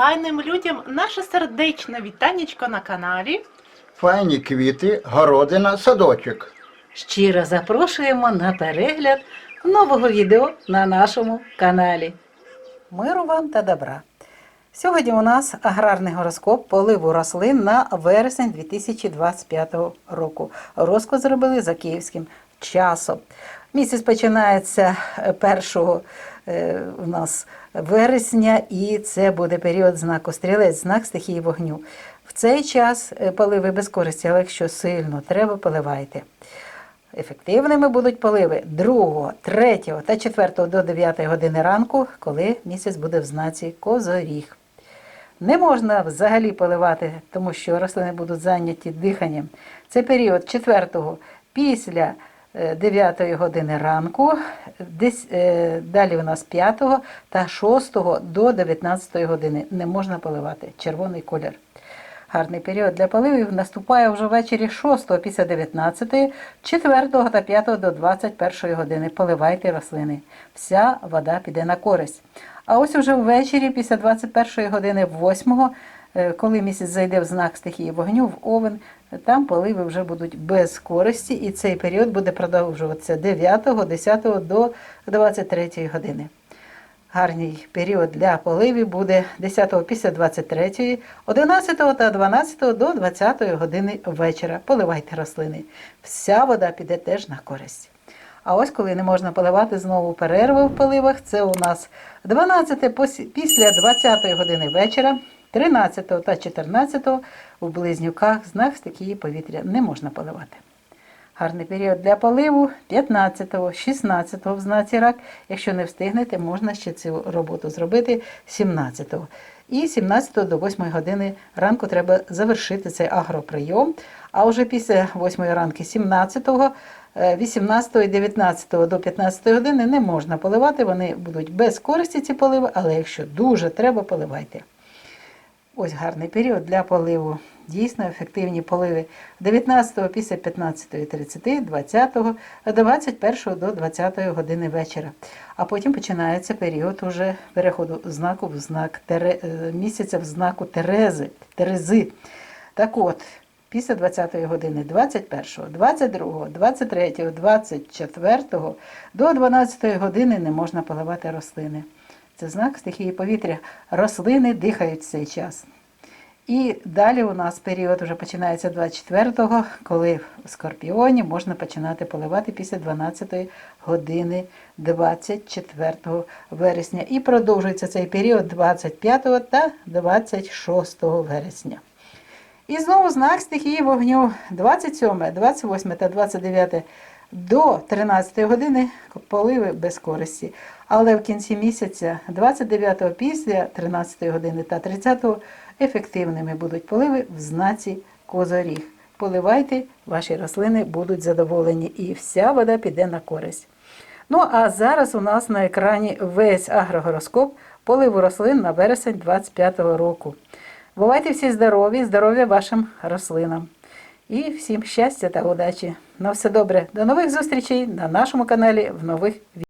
файним людям наше сердечне вітанечко на каналі. Файні квіти, городина, садочок. Щиро запрошуємо на перегляд нового відео на нашому каналі. Миру вам та добра! Сьогодні у нас аграрний гороскоп поливу рослин на вересень 2025 року. Розклад зробили за київським часом. Місяць починається 1 е, у нас вересня, і це буде період знаку стрілець, знак стихії вогню. В цей час е, поливи без користі, але якщо сильно треба, поливайте. Ефективними будуть поливи 2, 3 та 4 до 9 години ранку, коли місяць буде в знаці Козоріг. Не можна взагалі поливати, тому що рослини будуть зайняті диханням. Це період 4 після 9 години ранку, десь, е, далі у нас 5 та 6 до 19 години. Не можна поливати червоний колір. Гарний період для поливів наступає вже ввечері 6 після 19, 4 та 5 до 21 години. Поливайте рослини. Вся вода піде на користь. А ось уже ввечері після 21 години 8, е, коли місяць зайде в знак стихії вогню, в овен, там поливи вже будуть без користі, і цей період буде продовжуватися 9, 10 до 23 години. Гарний період для поливів буде 10 після 23, 11 та 12 до 20 години вечора. Поливайте рослини. Вся вода піде теж на користь. А ось коли не можна поливати знову перерви в поливах, це у нас 12 після 20 години вечора, 13 та 14 у близнюках знак стихії повітря не можна поливати. Гарний період для поливу 15-го, 16-го в знаці рак. Якщо не встигнете, можна ще цю роботу зробити 17-го. І 17 до 8 години ранку треба завершити цей агроприйом. А вже після 8 ранки 17-го, е, 18 і 19 до 15 години не можна поливати. Вони будуть без користі ці поливи, але якщо дуже треба, поливайте. Ось гарний період для поливу. Дійсно ефективні поливи 19 після 15.30, 20, 21 до 20 години вечора. А потім починається період уже переходу знаку в знак е, місяця в знаку Терези, Терези. Так от, після 20 години 21, 22, 23, 24 до 12 години не можна поливати рослини. Це знак стихії повітря. Рослини дихають в цей час. І далі у нас період вже починається 24-го, коли в Скорпіоні можна починати поливати після 12 години 24 вересня. І продовжується цей період 25 та 26 вересня. І знову знак стихії вогню 27, 28 та 29 до 13 години поливи без користі. Але в кінці місяця, 29 го після 13 години та 30 го ефективними будуть поливи в знаці Козоріг. Поливайте, ваші рослини будуть задоволені і вся вода піде на користь. Ну а зараз у нас на екрані весь агрогороскоп поливу рослин на вересень 25 року. Бувайте всі здорові, здоров'я вашим рослинам. І всім щастя та удачі. На все добре. До нових зустрічей на нашому каналі в нових відео.